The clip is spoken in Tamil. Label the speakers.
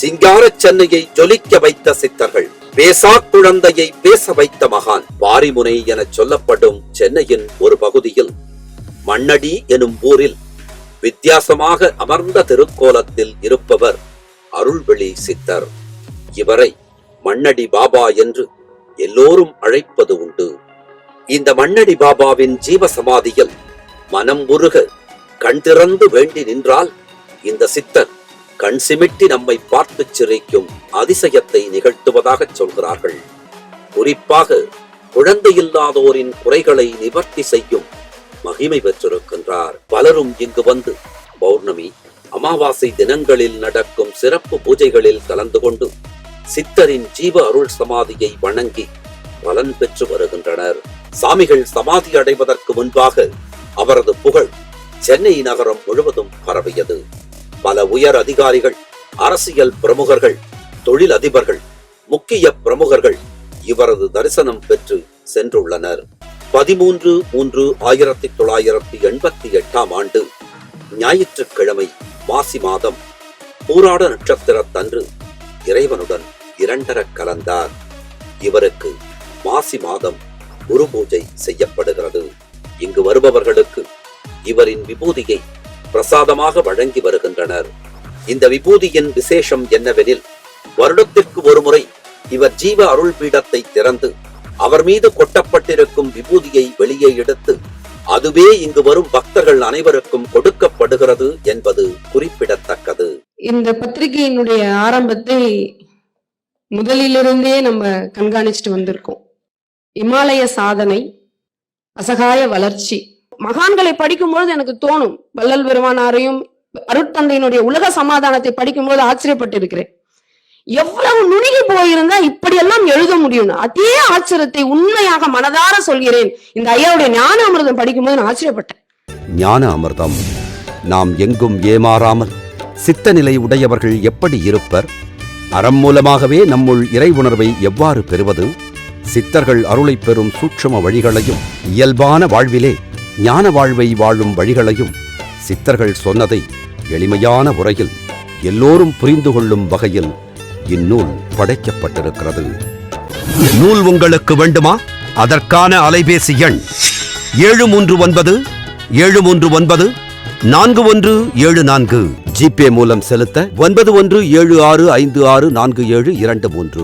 Speaker 1: சிங்கார சென்னையை ஜொலிக்க வைத்த சித்தர்கள் பேசா குழந்தையை பேச வைத்த மகான் வாரிமுனை எனச் சொல்லப்படும் சென்னையின் ஒரு பகுதியில் மண்ணடி எனும் ஊரில் வித்தியாசமாக அமர்ந்த திருக்கோலத்தில் இருப்பவர் அருள்வெளி சித்தர். இவரை மண்ணடி பாபா என்று எல்லோரும் அழைப்பது உண்டு. இந்த மண்ணடி பாபாவின் ஜீவ சமாதியில் மனம் உருக கண் திறந்து வேண்டி நின்றால் இந்த சித்தர் கண் சிமிட்டி நம்மை பார்த்து சிரிக்கும் அதிசயத்தை நிகழ்த்துவதாக சொல்கிறார்கள். குறிப்பாக குழந்தையில்லாதோரின் குறைகளை நிவர்த்தி செய்யும் மகிமை பெற்றிருக்கின்றார். பலரும் இங்கு வந்து பௌர்ணமி அமாவாசை தினங்களில் நடக்கும் சிறப்பு பூஜைகளில் கலந்து கொண்டு சித்தரின் ஜீவ அருள் சமாதியை வணங்கி பலன் பெற்று வருகின்றனர். சாமிகள் சமாதி அடைவதற்கு முன்பாக அவரது புகழ் சென்னை நகரம் முழுவதும் பரவியது. பல உயர் அதிகாரிகள் அரசியல் பிரமுகர்கள் தொழில் அதிபர்கள் முக்கிய பிரமுகர்கள் இவரது தரிசனம் பெற்று சென்றுள்ளனர். பதிமூன்று மூன்று ஆயிரத்தி தொள்ளாயிரத்தி எண்பத்தி எட்டாம் ஆண்டு ஞாயிற்றுக்கிழமை மாசி மாதம் பூராட நட்சத்திரத்தன்று இறைவனுடன் இரண்டரக் கலந்தார். இவருக்கு மாசி மாதம் குரு பூஜை செய்யப்படுகிறது. இங்கு வருபவர்களுக்கு இவரின் விபூதியை பிரசாதமாக வழங்கி வருகின்றனர். இந்த விபூதியின் விசேஷம் என்னவெனில் வருடத்திற்கு ஒருமுறை இவர் ஜீவ அருள் பீடத்தை திறந்து அவர் மீது கொட்டப்பட்டிருக்கும் விபூதியை வெளியே எடுத்து அதுவே இங்கு வரும் பக்தர்கள் அனைவருக்கும் கொடுக்கப்படுகிறது என்பது குறிப்பிடத்தக்கது.
Speaker 2: இந்த பத்திரிகையினுடைய ஆரம்பத்தை முதலிலிருந்தே நம்ம கண்காணிச்சுட்டு வந்திருக்கோம். இமாலய சாதனை அசகாய வளர்ச்சி மகான்களை படிக்கும்பொழுது எனக்கு தோணும் வள்ளல் பெருமானாரையும் அருட்தந்தையினுடைய உலக சமாதானத்தை படிக்கும்போது ஆச்சரியப்பட்டு இருக்கிறேன் எவ்வளவு நுணுகி போயிருந்தா இப்படியெல்லாம் எழுத முடியும் அதே ஆச்சரியத்தை உண்மையாக மனதார சொல்கிறேன். இந்த ஐயாவுடைய ஞான அமிர்தம் படிக்கும்போது நான் ஆச்சரியப்பட்டேன்.
Speaker 1: ஞான அமிர்தம் நாம் எங்கும் ஏமாறாமல் சித்த நிலை உடையவர்கள் எப்படி இருப்பர்? அறம் மூலமாகவே நம்முள் இறை உணர்வை எவ்வாறு பெறுவது? சித்தர்கள் அருளை பெறும் சூட்சும வழிகளையும் இயல்பான வாழ்விலே ஞான வாழ்வை வாழும் வழிகளையும் சித்தர்கள் சொன்னதை எளிமையான உரையில் எல்லோரும் புரிந்து கொள்ளும் வகையில் இந்நூல் படைக்கப்பட்டிருக்கிறது. நூல் உங்களுக்கு வேண்டுமா? அதற்கான அலைபேசி எண் ஏழு மூன்று ஒன்பது ஏழு மூன்று ஒன்பது நான்கு ஒன்று ஏழு நான்கு. ஜிபே மூலம் செலுத்த ஒன்பது ஒன்று ஏழு ஆறு ஐந்து ஆறு நான்கு ஏழு இரண்டு மூன்று.